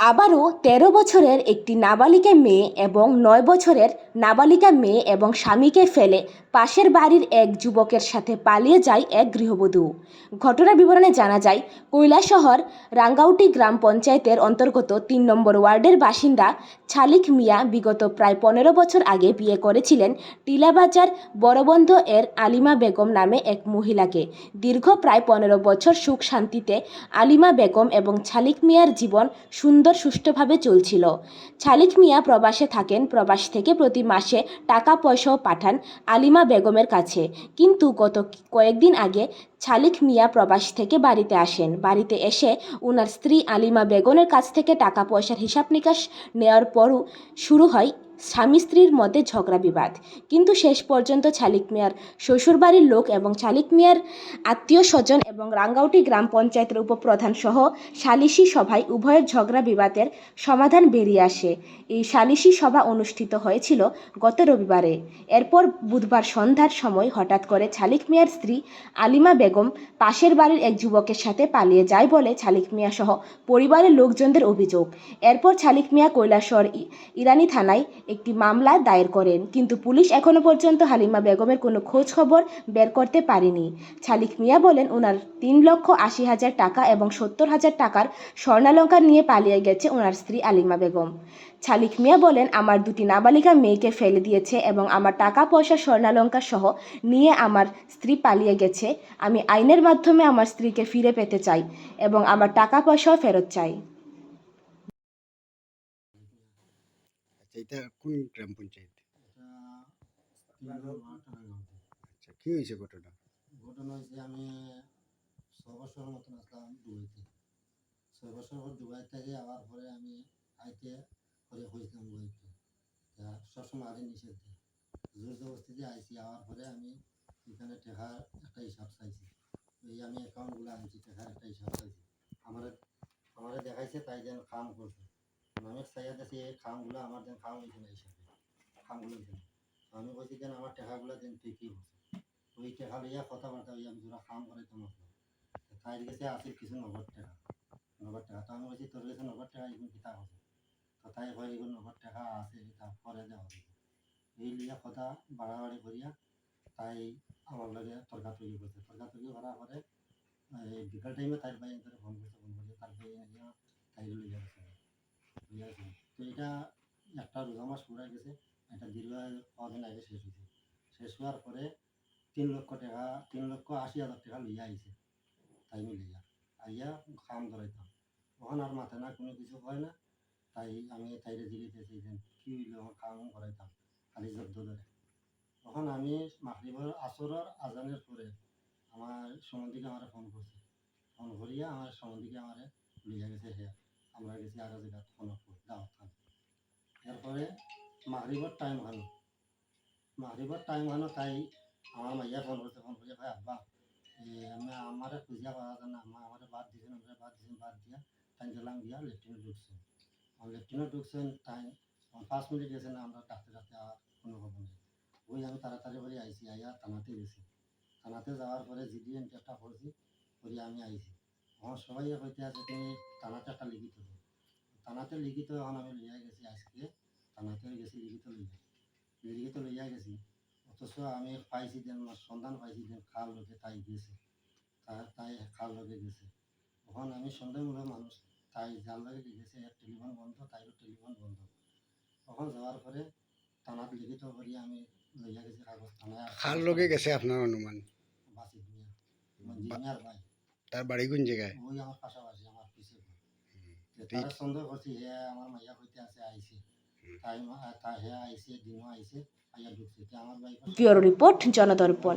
আবারও তেরো বছরের একটি নাবালিকা মেয়ে এবং নয় বছরের নাবালিকা মেয়ে এবং স্বামীকে ফেলে পাশের বাড়ির এক যুবকের সাথে পালিয়ে যায় এক গৃহবধূ। ঘটনার বিবরণে জানা যায়, কৈলাসহর রাঙ্গাউটি গ্রাম পঞ্চায়েতের অন্তর্গত তিন নম্বর ওয়ার্ডের বাসিন্দা ছালিক মিয়া বিগত প্রায় পনেরো বছর আগে বিয়ে করেছিলেন টিলাবাজার বড়বন্ধ এর আলিমা বেগম নামে এক মহিলাকে। দীর্ঘ প্রায় পনেরো বছর সুখ শান্তিতে আলিমা বেগম এবং ছালিক মিয়ার জীবন সুন্দর সুষ্ঠুভাবে চলছিল। ছালিক মিয়া প্রবাসে থাকেন। প্রবাস থেকে প্রতি মাসে টাকা পয়সাও পাঠান আলিমা বেগমের কাছে। কিন্তু গত কয়েকদিন আগে ছালিক মিয়া প্রবাস থেকে বাড়িতে আসেন। বাড়িতে এসে ওনার স্ত্রী আলিমা বেগমের কাছ থেকে টাকা পয়সার হিসাব নিকাশ নেওয়ার পরও শুরু হয় স্বামী স্ত্রীর মধ্যে ঝগড়া বিবাদ। কিন্তু শেষ পর্যন্ত ছালিক মিয়ার শ্বশুরবাড়ির লোক এবং ছালিক মিয়ার আত্মীয় স্বজন এবং রাঙ্গাউটি গ্রাম পঞ্চায়েতের উপপ্রধান সহ সালিশি সভায় উভয়ের ঝগড়া বিবাদের সমাধান বেরিয়ে আসে। এই সালিশি সভা অনুষ্ঠিত হয়েছিল গত রবিবারে। এরপর বুধবার সন্ধ্যার সময় হঠাৎ করে ছালিক মিয়ার স্ত্রী আলিমা বেগম পাশের বাড়ির এক যুবকের সাথে পালিয়ে যায় বলে ছালিক মিয়া সহ পরিবারের লোকজনদের অভিযোগ। এরপর ছালিক মিয়া কৈলাসর ইরানি থানায় একটি মামলা দায়ের করেন। কিন্তু পুলিশ এখনও পর্যন্ত হালিমা বেগমের কোনো খোঁজ খবর বের করতে পারেনি। ছালিক মিয়া বলেন, ওনার তিন লক্ষ আশি হাজার টাকা এবং সত্তর হাজার টাকার স্বর্ণালঙ্কার নিয়ে পালিয়ে গেছে ওনার স্ত্রী আলিমা বেগম। ছালিক মিয়া বলেন, আমার দুটি নাবালিকা মেয়েকে ফেলে দিয়েছে এবং আমার টাকা পয়সা স্বর্ণালঙ্কার সহ নিয়ে আমার স্ত্রী পালিয়ে গেছে। আমি আইনের মাধ্যমে আমার স্ত্রীকে ফিরে পেতে চাই এবং আমার টাকা পয়সাও ফেরত চাই। এটা কোন গ্রাম পঞ্চায়েত? আচ্ছা কি হয়েছে ঘটনা? ঘটনা হয়েছে আমি ছ বছর মতন আসলাম দুবাইতে। ছয় বছর পর দুবাই থেকে আবার পরে আমি আইতে করে হয়েছিলাম দুবাইতে। সবসময় আগে নিষেধ দিই জোর জবরদস্তিতে আইসি আওয়ার পরে আমি এখানে টেকার একটা হিসাব চাইছি। এই আমি অ্যাকাউন্টগুলো আনছি টেকার একটা হিসাব চাইছি। আমার আমার দেখাইছে তাই যেন কাম করছে। আমি চাইয়া দেখছি এই কামগুলো আমার যেন কাম হয়েছে না হিসাবে কামগুলো যেন। আমি বলছি, যেন আমার টাকাগুলো যেন ঠিকই হচ্ছে। ওই টাকা লইয়া কথাবার্তা হইয়া আমি তোরা কাম করে তোমার তাই গেছে আছে কিছু নগদ টাকা নগদ টাকা। তো আমি বলছি, তোর কাছে নগদ টাকা এগুলো কিতা হবে তো তাই হয় এগুলো নগদ টাকা আছে তা পরে হবে। এই লিয়া কথা বাড়াবাড়ি করিয়া তাই আমার লগে তর্কাতর্কি করছে। তর্কাতর্কি করার পরে বিকাল টাইমে তার ভাই ফোন করছে ফোন করছে, তার ভাই তাই লইয়া গেছে। তো এটা একটা রোজা মাস পুরা গেছে এটা দীর্ঘ কদিন আগে শেষ হয়েছে। শেষ হওয়ার পরে তিন লক্ষ টাকা, তিন লক্ষ আশি হাজার টাকা লইয়া আইছে, তাই মিলিয়া আইয়া খাম ধরাইতাম। তখন আর মাথা না কোনো কিছু হয় না, তাই আমি তাইরে জিজ্ঞেসেছি যে কি হইল খাম করাইতাম খালি জব্দ ধরে। তখন আমি মাগরিবের আসরের আজানের পরে আমার সম্বন্ধীকে আমার ফোন করছে। ফোন করিয়া আমার সম্বন্ধীকে আমার লইয়া গেছে হে আমরা গেছি আরও জায়গা খনকপুর দাওয়াত খান এরপরে মাগরিবের টাইম ভালো মাগরিবের টাইম ভালো তাই আমার মাইয়া ফোন করছে ফোন করে ভাই আব্বা আমি আমার খুঁজিয়া পাওয়া যায় না আমার আমার বাদ দিয়েছেন আমরা বাদ দিয়েছেন বাদ দিয়া তাই গেলাম গিয়া লেফটিনে ঢুকছে। আর লেফটিনে ঢুকছেন তাই পাঁচ মিনিট গেছে না, আমরা ডাকতে ডাকতে আর কোনো খবর নেই। ওই আমি তাড়াতাড়ি করে আইসি আইয়া থানাতে গেছি। থানাতে যাওয়ার পরে জিডি এন্টারটা করছি করে আমি আইছি। আমার সবাই হইতে আছে তুমি থানাতে একটা লিখিত। থানাতে লিখিত এখন আমি লইয়া গেছি আজকে থানাতে গেছি লিখিত লইয়া। লিখিত লইয়া গেছি অথচ আমি পাইছি যেন আমার সন্ধান পাইছি যেন খাল লোকে তাই গেছে তাই খাল লোকে গেছে। তখন আমি সন্দেহমূলক মানুষ তাই যার লগে গেছে এর টেলিফোন বন্ধ তাইও টেলিফোন বন্ধ। তখন যাওয়ার পরে থানাত লিখিত করি আমি লইয়া গেছি কাগজ থানায়। কার লগে গেছে আপনার অনুমান? বাসি জিনিয়ার ভাই তার বাড়ি কোন জায়গায়? ওই আমার পাশাপাশি আমার তারা করছি হে আমার মাইয়া হইতে আছে আইছে। তাই তা হে আইছে দিনও আইছে আইয়া ঢুকছে। তো আমার ভাই ব্যুরো রিপোর্ট জনদর্পণ।